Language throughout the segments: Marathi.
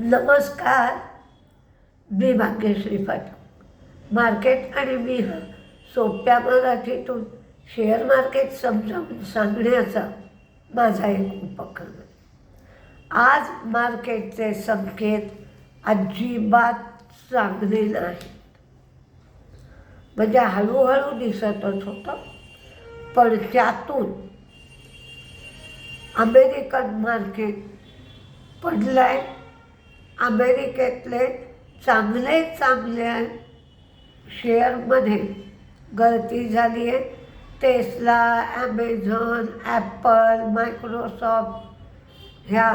नमस्कार. मी भाग्यश्री पाटील मार्केट आणि मी हा सोप्या मराठीतून शेअर मार्केट समजावून सांगण्याचा माझा एक उपक्रम आहे. आज मार्केटचे संकेत अजिबात चांगले नाहीत. म्हणजे हळूहळू दिसतच होतं पण त्यातून अमेरिकन मार्केट पडलंय. अमेरिकेतले चांगले चांगल्या शेअरमध्ये गळती झाली आहे. टेस्ला ॲमेझॉन ॲपल मायक्रोसॉफ्ट ह्या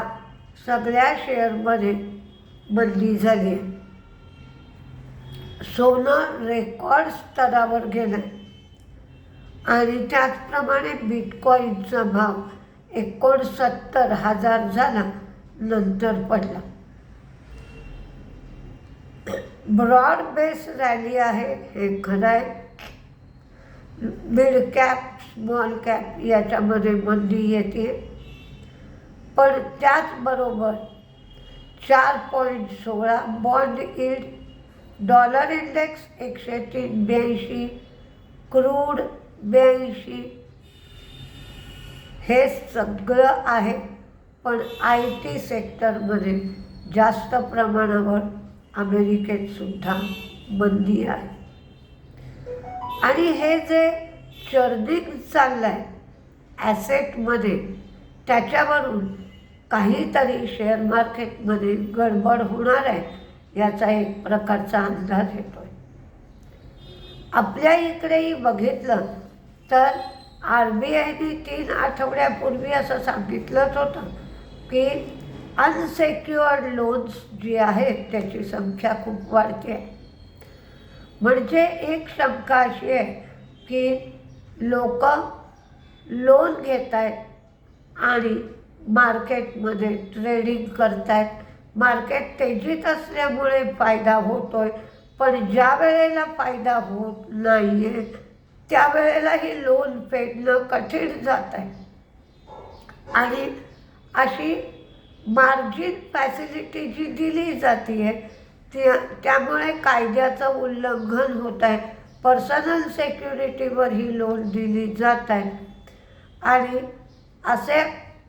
सगळ्या शेअरमध्ये मंदी झाली आहे. सोनं रेकॉर्ड स्तरावर गेलं आहे आणि त्याचप्रमाणे बिटकॉईनचा भाव एकोणसत्तर हजार झाला नंतर पडला. ब्रॉड बेस रॅली आहे हे खरं आहे. मिड कॅप स्मॉल कॅप याच्यामध्ये मंदी येते. पण त्याचबरोबर चार पॉईंट सोळा बॉन्ड इल्ड डॉलर इंडेक्स एकशे तीन ब्याऐंशी क्रूड ब्याऐंशी हे सगळं आहे. पण आय टी सेक्टरमध्ये जास्त प्रमाणावर अमेरिकेत सुद्धा आहे. आणि हे जे चर्दिंग चाललं आहे ॲसेटमध्ये त्याच्यावरून काहीतरी शेअर मार्केटमध्ये गडबड होणार आहे याचा एक प्रकारचा अंदाज येतो आहे आपल्या इकडेही बघितलं तर आर बी आयने तीन आठवड्यापूर्वी असं सांगितलंच होतं की अनसेक्युअर्ड लोन्स जी आहेत त्याची संख्या खूप वाढते आहे. म्हणजे एक शंका अशी आहे की लोक लोन घेत आहेत आणि मार्केटमध्ये ट्रेडिंग करत आहेत मार्केट तेजीत असल्यामुळे फायदा होतो आहे पण ज्या वेळेला फायदा होत नाही आहे त्यावेळेला ही लोन फेडणं कठीण जात आहे आणि अशी मार्जिन फॅसिलिटी जी दिली जाते आहे त्या त्यामुळे कायद्याचं उल्लंघन होत आहे पर्सनल सेक्युरिटीवर ही लोन दिली जात आहे आणि असे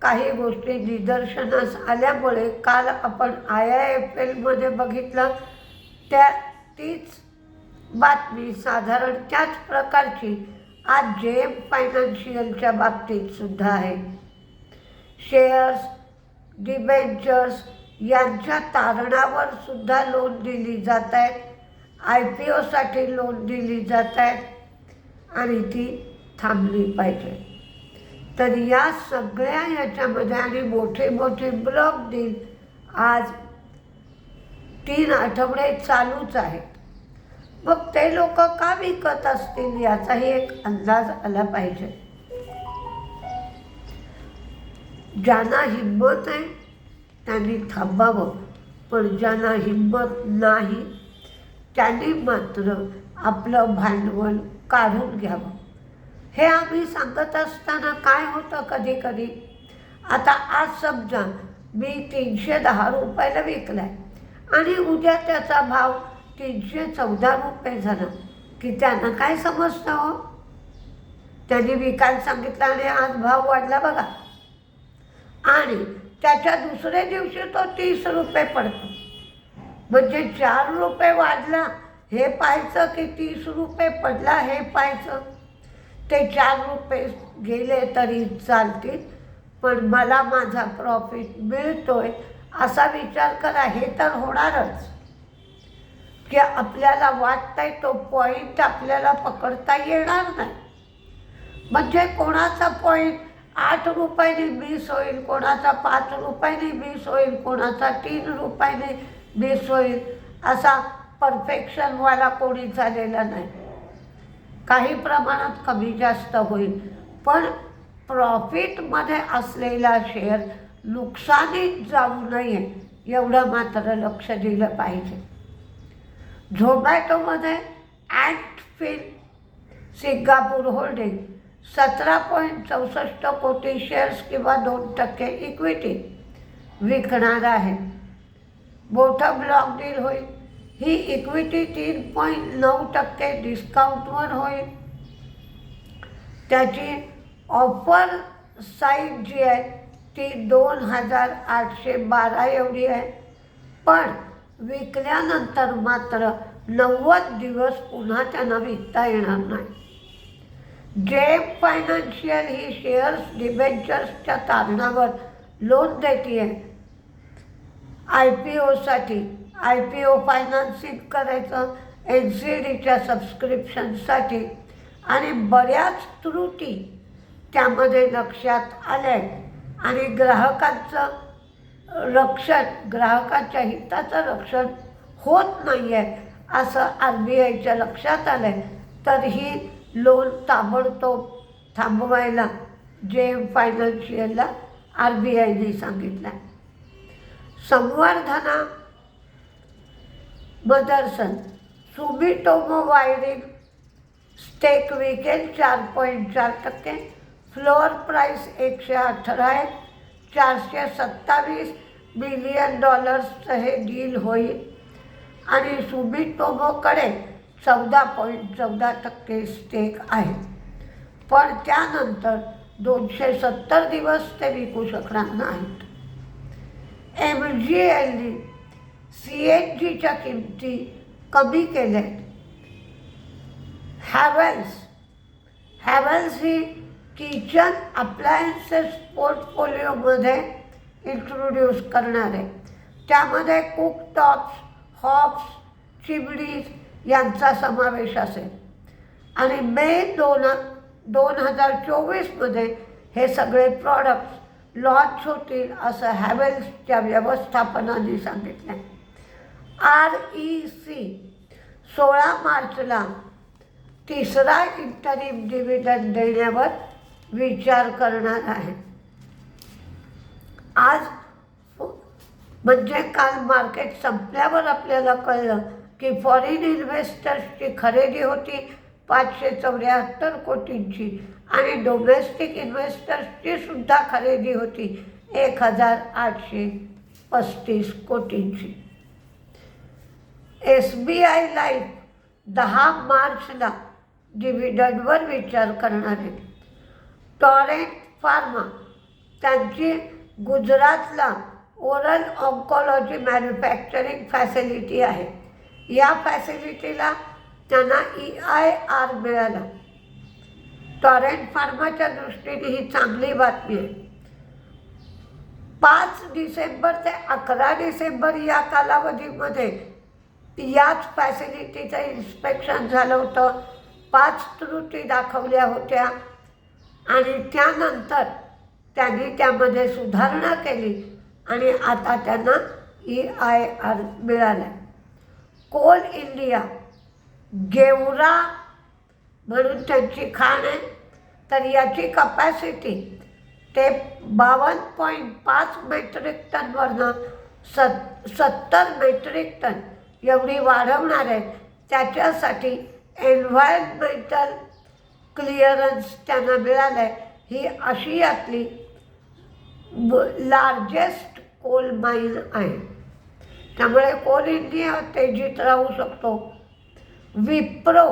काही गोष्टी निदर्शनास आल्यामुळे काल आपण आय आय एफ एलमध्ये बघितलं. त्या तीच बातमी साधारण त्याच प्रकारची आज जे एम फायनान्शियलच्या बाबतीत सुद्धा आहे. शेअर्स डिबेंचर्स यांच्या तारणावर सुद्धा लोन दिली जात आहेत. आय पी ओसाठी लोन दिली जात आहेत. आणि ती थांबली पाहिजे. तर या सगळ्या याच्यामध्ये आणि मोठे मोठे ब्लॉक डील आज तीन आठवडे चालूच आहेत. मग ते लोक का विकत असतील याचाही एक अंदाज आला पाहिजे. ज्यांना हिंमत आहे त्यांनी थांबावं. पण ज्यांना हिंमत नाही त्यांनी मात्र आपलं भांडवल काढून घ्यावं. हे आम्ही सांगत असताना काय होतं कधी कधी आता आज समजा मी तीनशे दहा रुपयाला विकला आहे आणि उद्या त्याचा भाव तीनशे चौदा रुपये झाला. की त्यांना काय समजतं हो? त्यांनी विकायला सांगितलं आणि आज भाव वाढला बघा. आणि त्याच्या दुसऱ्या दिवशी तो तीस रुपये पडतो. म्हणजे चार रुपये वाढला हे पाहायचं की तीस रुपये पडला हे पाहायचं. ते चार रुपये गेले तरी चालतील पण मला माझा प्रॉफिट मिळतोय असा विचार करा हे तर होणारच. की आपल्याला वाटतंय तो पॉईंट आपल्याला पकडता येणार नाही. म्हणजे कोणाचा पॉईंट आठ रुपयाने मिस होईल कोणाचा पाच रुपयाने मिस होईल कोणाचा तीन रुपयाने मिस होईल असा परफेक्शनवाला कोणी झालेला नाही. काही प्रमाणात कमी जास्त होईल पण प्रॉफिटमध्ये असलेला शेअर नुकसानीत जाऊ नये एवढं मात्र लक्ष दिलं पाहिजे. झोमॅटोमध्ये ॲक्टफिल सिंगापूर होल्डिंग सतरा पॉईंट चौसष्ट कोटी शेअर्स किंवा दोन टक्के इक्विटी विकणार आहे. मोठा ब्लॉक डील होईल. ही इक्विटी तीन पॉईंट नऊ टक्के डिस्काउंटवर होईल. त्याची ऑफर साईज जी आहे ती दोन हजार आठशे बारा एवढी आहे. पण विकल्यानंतर मात्र नव्वद दिवस पुन्हा त्यांना विकता येणार नाही. जे फायनान्शियल ही शेअर्स डिबेंचर्सच्या तारणावर लोन देते आहे आय पी ओसाठी आय पी ओ फायनान्सिंग करायचं एन सी डीच्या सबस्क्रिप्शनसाठी आणि बऱ्याच त्रुटी त्यामध्ये लक्षात आल्या आहेत आणि ग्राहकांचं रक्षण ग्राहकाच्या हिताचं रक्षण होत नाही आहे असं आर बी आयच्या लक्षात आलं आहे तर ही लोन ताबडतोब थांबवायला जे फायनान्शियलला आर बी आयने सांगितलं. आहे संवर्धना मदरसन सुमिटोमो वायरिंग स्टेक विकेल चार पॉईंट चार टक्के फ्लोअर प्राईस एकशे अठरा आहे चारशे सत्तावीस बिलियन डॉलर्सचं हे डील होईल. आणि सुमिटोमोकडे चौदा पॉईंट चौदा टक्के स्टेक आहे. पण त्यानंतर दोनशे सत्तर दिवस ते विकू शकणार नाहीत. एम जी एलनी सी एन जीच्या किमती कमी केल्या आहेत हॅवेल्स हॅवेल्स ही किचन अप्लायन्सेस पोर्टफोलिओमध्ये इंट्रोड्यूस करणार. आहे त्यामध्ये कुकटॉप्स हॉप्स चिमणीज यांचा समावेश असेल. आणि मे दोन दोन हजार चोवीसमध्ये हे सगळे प्रॉडक्ट्स लॉन्च होतील असं हॅवेल्सच्या व्यवस्थापनाने सांगितलं आर ई सी सोळा मार्चला तिसरा इंटरिम डिव्हिडंड देण्यावर विचार करणार आहे. आज म्हणजे काल मार्केट संपल्यावर आपल्याला कळलं की फॉरेन इन्व्हेस्टर्सची खरेदी होती पाचशे चौऱ्याहत्तर कोटींची आणि डोमेस्टिक इन्व्हेस्टर्सची सुद्धा खरेदी होती एक हजार आठशे पस्तीस कोटींची. एस बी आय लाईफ दहा मार्चला डिव्हिडंडवर विचार करणार. आहे टॉरेंट फार्मा त्यांची गुजरातला ओरल ऑन्कॉलॉजी मॅन्युफॅक्चरिंग फॅसिलिटी आहे. या फॅसिलिटीला त्यांना ई आय आर मिळाला. टॉरेंट फार्माच्या दृष्टीने ही चांगली बातमी आहे. पाच डिसेंबर ते अकरा डिसेंबर या कालावधीमध्ये याच फॅसिलिटीचं इन्स्पेक्शन झालं होतं. पाच त्रुटी दाखवल्या होत्या. आणि त्यानंतर त्यांनी त्यामध्ये सुधारणा केली आणि आता त्यांना ई आय आर मिळाला. Coal India. गेवरा म्हणून त्यांची खाण आहे. तर याची कपॅसिटी ते बावन्न पॉईंट पाच मेट्रिक टनवरनं सत् सत्तर मेट्रिक टन एवढी वाढवणार आहे त्याच्यासाठी एन्व्हायरमेंटल क्लिअरन्स त्यांना मिळालं आहे ही आशियातली लार्जेस्ट कोल माईन आहे. त्यामुळे कोल इंडिया तेजीत राहू शकतो? Wipro.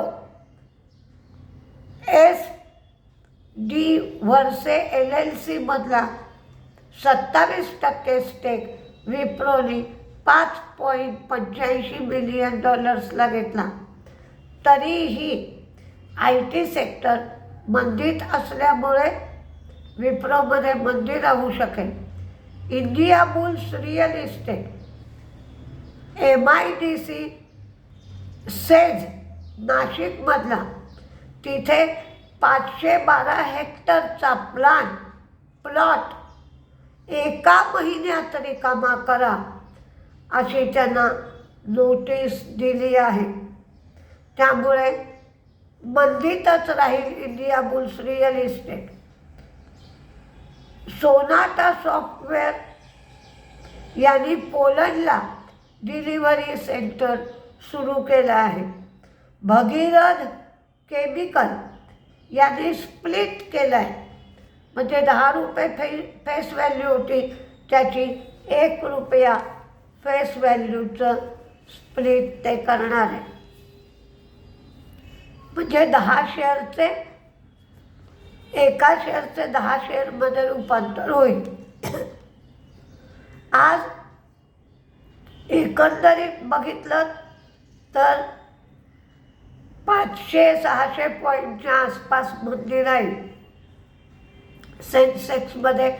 S D Worx L L सीमधला सत्तावीस टक्के स्टेक विप्रोने पाच पॉईंट पंच्याऐंशी मिलियन डॉलर्सला घेतला. तरीही आय टी सेक्टर मंदीत असल्यामुळे विप्रोमध्ये मंदी राहू शकेल. Indiabulls real estate M I D C SEZ नाशिकमधला. तिथे पाचशे बारा हेक्टरचा प्लान प्लॉट एका महिन्यात रिकामा करा अशी त्यांना नोटीस दिली आहे. त्यामुळे मंदीतच राहील Indiabulls real estate. Sonata software यांनी पोलंडला डिलिव्हरी सेंटर सुरू केलं आहे. भगीरथ केमिकल यांनी स्प्लिट केलं आहे म्हणजे दहा रुपये फे फेस व्हॅल्यू होती. त्याची एक रुपया फेस व्हॅल्यूचं स्प्लिट ते करणार आहे. म्हणजे दहा शेअरचे एका शेअरचे दहा शेअरमध्ये रूपांतर होईल. आज एकंदरीत बघितलं तर पाचशे सहाशे पॉईंटच्या आसपास मंदी राहील सेन्सेक्समध्ये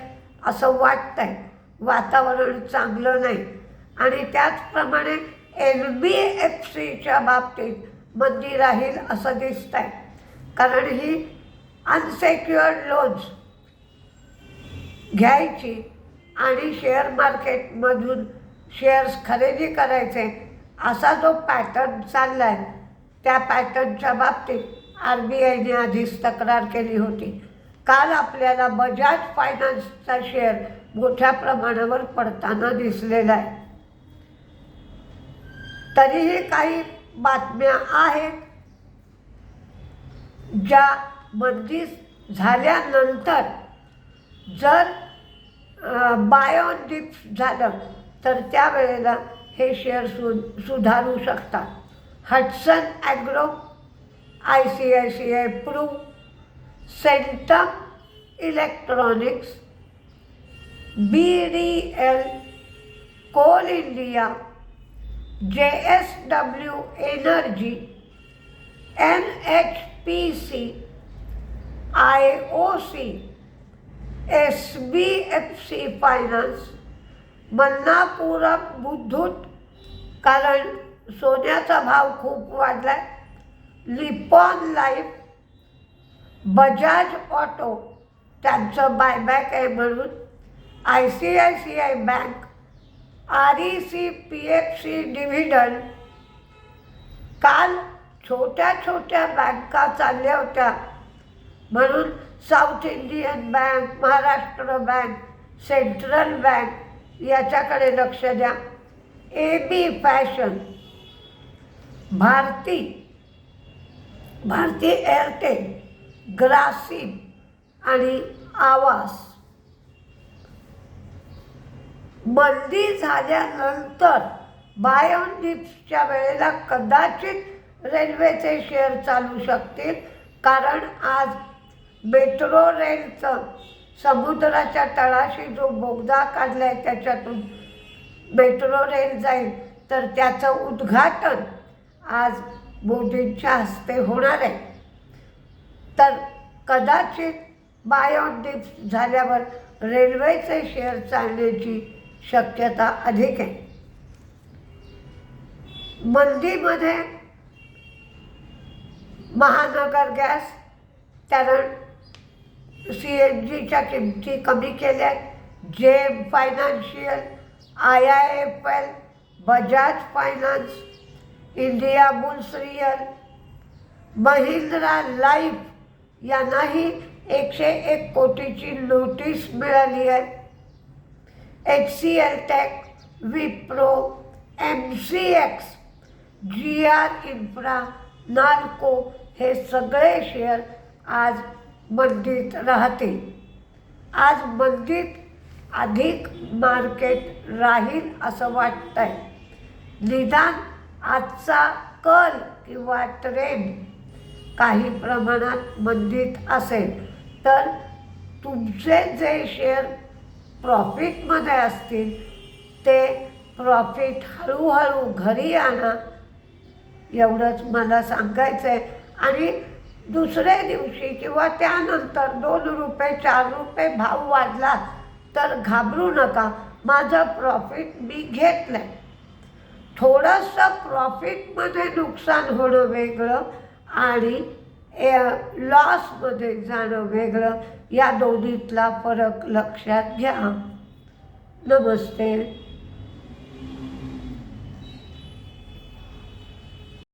असं वाटतंय. वातावरण चांगलं नाही. आणि त्याचप्रमाणे एल बी एफ सीच्या बाबतीत मंदी राहील असं दिसत आहे कारण ही अनसेक्युअर्ड लोन्स घ्यायची आणि शेअर मार्केटमधून शेअर्स खरेदी करायचे. असा जो पॅटर्न चालला आहे त्या पॅटर्नच्या बाबतीत आर बी आयने आधीच तक्रार केली होती. काल आपल्याला बजाज फायनान्सचा शेअर मोठ्या प्रमाणावर पडताना दिसलेला आहे. तरीही काही बातम्या आहेत ज्या बंदी झाल्यानंतर जर बाय डिप्स झालं तर त्यावेळेला हे शेअर सु, सुधारू शकतात. Hatsun agro I C I C I Pru Centum electronics B D L Coal India J S W energy N H P C I O C S B F C finance Manappuram बुद्धूत कारण सोन्याचा भाव खूप वाढला आहे लिपॉन लाईफ बजाज ऑटो त्यांचं बायबॅक आहे म्हणून. I C I C I bank R E C P F C dividend काल छोट्या छोट्या बँका चालल्या होत्या. म्हणून south Indian bank Maharashtra bank central bank याच्याकडे लक्ष द्या. A B fashion Bharati. Bharati Airtel Grasim आणि आवास. बंदी झाल्यानंतर बाय डिप्सच्या वेळेला कदाचित रेल्वेचे शेअर चालू शकतील. कारण आज मेट्रो रेलचं समुद्राच्या तळाशी जो बोगदा काढला आहे त्याच्यातून मेट्रो रेल जाईल. तर त्याचं उद्घाटन आज मोदींच्या हस्ते होणार आहे. तर कदाचित बाय झाल्यावर रेल्वेचे शेअर चालण्याची शक्यता अधिक आहे. मंदीमध्ये महानगर गॅस कारण सी एन जीच्या किमती कमी आहेत J financial I I F L Bajaj finance Indiabulls real Mahindra life यांनाही एकशे एक कोटीची नोटीस मिळाली आहे. H C L tech Wipro M C X G R infra Nalco हे सगळे शेअर आज मंदीत राहतील आज मंदीत अधिक मार्केट राहील असं वाटतंय. निदान आजचा कल किंवा ट्रेंड काही प्रमाणात मंदीत असेल तर तुमचे जे शेअर प्रॉफिटमध्ये असतील ते प्रॉफिट हळूहळू घरी आणा. एवढंच मला सांगायचं आहे आणि दुसऱ्या दिवशी किंवा त्यानंतर दोन रुपये चार रुपये भाव वाढला तर घाबरू नका माझं प्रॉफिट मी घेतलं आहे थोडंसं प्रॉफिटमध्ये नुकसान होणं वेगळं आणि लॉसमध्ये जाणं वेगळं. या दोन्हीतला फरक लक्षात घ्या. नमस्ते.